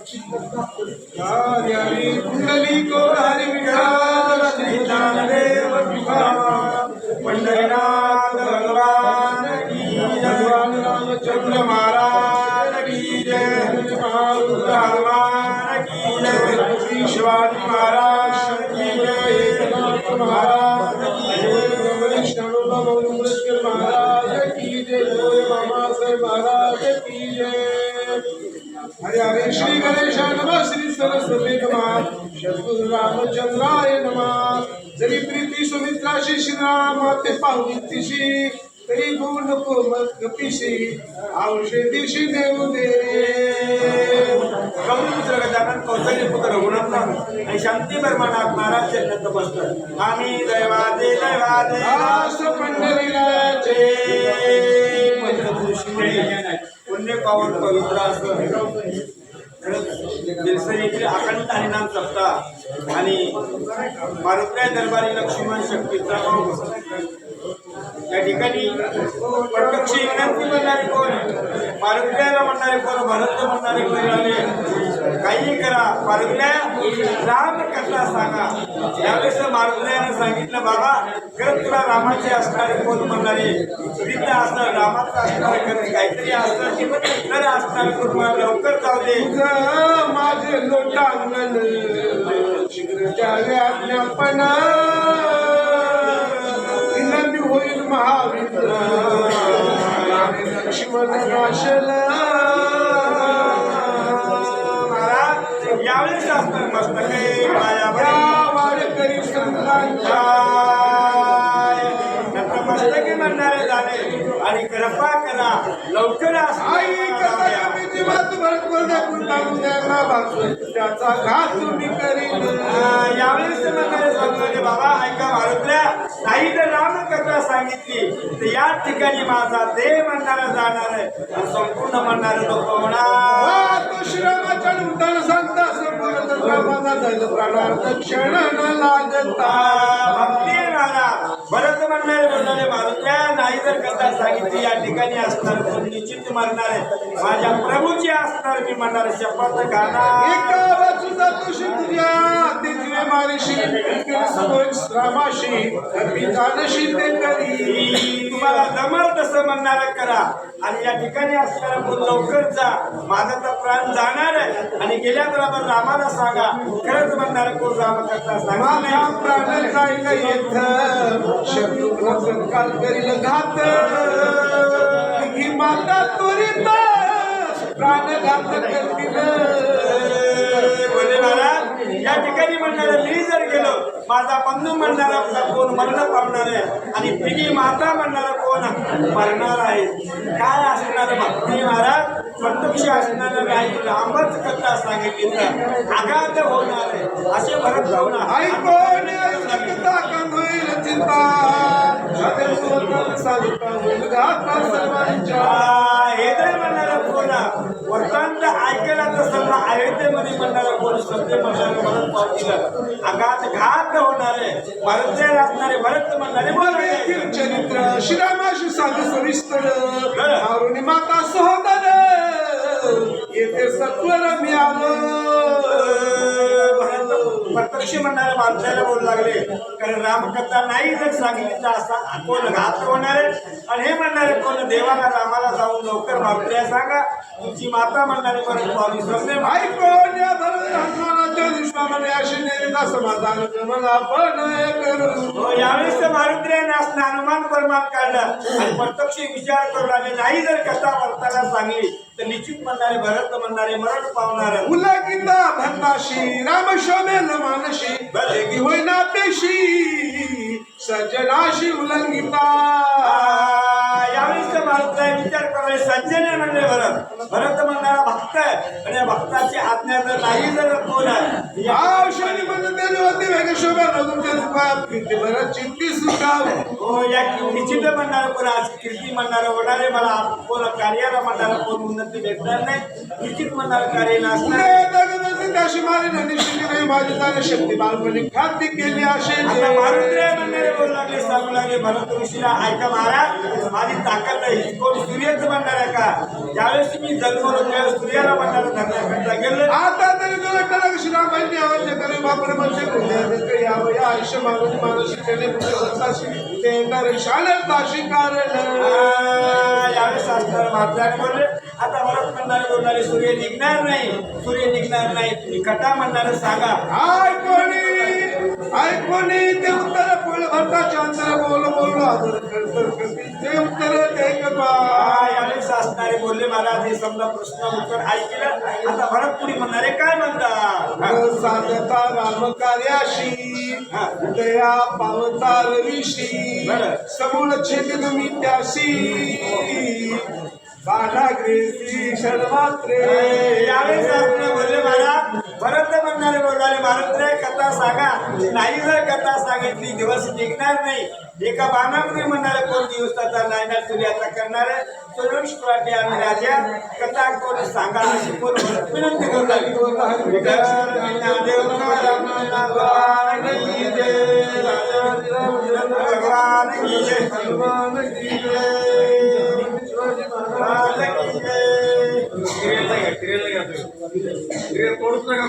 कुंडली को कुंडलिको हरी पंढरीनाथ भगवान की भगवान रामचंद्र महाराज की जय की जय श्री शिवाजी महाराज की जय एकनाथ महाराज की जय वैष्णव महाराज की हरे श्री गणेशाय नमः श्री सरस्वती नमः सद्गुरु रामचंद्राय नमः। जरी प्रीती सुमित्राशी श्रीराम ते पाहुतीशी तरी गुण नको मग कपिशी औषधीशी देऊ दे गौरीपुत्र गजानन कौशल्य पुत्र रघुनाथ आणि शांती बर्मानाथ महाराज नमस्कार आम्ही दैवादे दैवादे दास पंढरीराचे पुण्य पावन पवित्र असं दिलसरीतील अखंड हरिनाम सप्ताह आणि मारुत्या दरबारी लक्ष्मण शक्तीचा भाऊ या ठिकाणी प्रत्यक्ष विनंती म्हणणारे कोण? मारुत्याला म्हणणारे कोण? भरत म्हणणारे कोण? आले. काही करा. मारुत्या राम कथा सांगा. यावेळेस मारुत्याने सांगितलं बाबा खरं तुला रामाचे असणारे कोण म्हणणारे? वृद्ध असणार रामाचं असणारे खरं काहीतरी असणार तर असणारे कोण मला लवकर जाऊ दे. माझे लोटांगण आज्ञापन विनंती होईल महाविद्र लक्ष्मण महाराज यावेळेस मस्तके मायावर या वारकरी संतांच्या नतमस्तके म्हणणारे झाले आणि कृपा करा लवकर त्याचा घात तुम्ही करीन यावेळेस म्हणणारे सांगणारे बाबा ऐका भारतल्या नाही तर राम कथा सांगितली तर या ठिकाणी माझा देव म्हणणारा जाणार आहे संपूर्ण म्हणणारे लोक होणार वा, श्रीरामाच्या प्राणार्थ क्षण लागता भक्ती भरत म्हणणारे म्हणणारे मारुत्या नाही जर कथा सांगितली या ठिकाणी असणार तर निश्चित मरणार आहे माझ्या प्रभूची असणार मी म्हणणार शपथ खाणार ते मारेशी मी जानशी ते करी तुम्हाला जमल तसं म्हणणार करा. आणि या ठिकाणी असणारा लवकर जा. माझा तर प्राण जाणार आणि गेल्या बरोबर रामाला सांगा खरंच म्हणणार कोण राम करता? सांगा प्राण जायला येत. शत्रुघ्न संकाल करील घात. ही माता त्वरित प्राण घात करतील बोले महाराज या ठिकाणी म्हणणार मी जर गेलो माझा बंधू म्हणणारा कोण मरण पावणार आहे. आणि तिघी माता म्हणणारा कोण मरणार आहे काय असणार भक्ती महाराज प्रत्यक्ष असणार नाही. रामच कथा सांगितली तर आघात होणार आहे. असे भरत हे तर म्हणणारा कोण वर्तंत ऐकायला तर समजा अयोध्येमध्ये म्हणणारा कोण सत्य म्हणणारे भरत पावतीला. आघात घात होणारे भरत असणारे भरत म्हणणारे येथील चरित्र. श्रीरामाशी साधू सविस्तर. माता सहोदर येथे सत्वर मी प्रत्यक्ष म्हणणारे माणसाला बोलू लागले. कारण रामकथा नाही जर सांगितली तर असा कोण घात होणार आहे. आणि हे म्हणणारे कोण? देवाला रामाला जाऊन लवकर मागल्या सांगा. तुमची माता म्हणणारे परत पावली समजे कोण या भरत हनुमानाच्या अशी नेता समाधान आपण पण करू? हो, यावेळेस तर असणं हनुमान परमान काढला आणि प्रत्यक्ष विचार करू लागले नाही जर कथा वर्ताला सांगली तर निश्चित म्हणणारे भरत म्हणणारे मरण पावणार. उलगिता भरताशी राम शोभेल मानशी की होईना पेशी सज्जनाशी उलंगिता तर मारुद्र्या विचार करावे सज्जने म्हणले भरत. भरत म्हणणारा भक्त आहे. आणि या भक्ताची आज्ञा जर नाही जर कोण आहे. या- औषधी म्हणून त्याने होते वेगळे शोभा तुमच्या दुकानात किती बरं चिंती सुखाव. हो या म्हणणारं कोण आज कीर्ती म्हणणारं होणारे मला कोण कार्याला म्हणणारं कोण उन्नती भेटणार नाही. निश्चित म्हणणारं कार्य नसणार काशी मारे निश्चित नाही माझी जाणे शक्ती बालपणी खाती केली मारुद्रे म्हणणारे बोलू लागले सांगू लागले भरत ऋषीला ऐका महाराज ताकद नाही. कोण सूर्याचं म्हणणार आहे का? ज्यावेळेस मी जन्मलो त्यावेळेस सूर्याला म्हणणार धरण्याकरता गेलो. आता तरी तुला कला शिरा माहिती आवश्यक तरी बापरे म्हणजे यावं या आयुष्य मागून माणूस शिकले म्हणजे शाळेत शिकार यावेळेस असणार मात्र आता म्हणत म्हणणारे बोलणारे सूर्य निघणार नाही सूर्य निघणार नाही. तुम्ही कथा म्हणणार सांगा. अंतर बोल यावेळेस असणारे बोलले महाराज हे समजा प्रश्न उत्तर ऐकलं. आता भरत पुढे म्हणणारे काय म्हणतात? साधता राम कार्याशी दया पावतार ऋषी बरं. समूळ छेद मी त्याशी. बाणा ग्रेसी यावेळेस असणारे बोलले महाराज भरत म्हणणारे बोलणारे भारत रे कथा सांगा नाही जर कथा सांगितली दिवस निघणार नाही एका बाणामध्ये म्हणणारे कोण दिवसाचा नायनाट सूर्याचा करणारे सोडून शुक्राटे आम्ही राजा कथा कोण सांगा अशी कोण विनंती करू लागली भगवान की जय भगवान की जय भगवान की जय.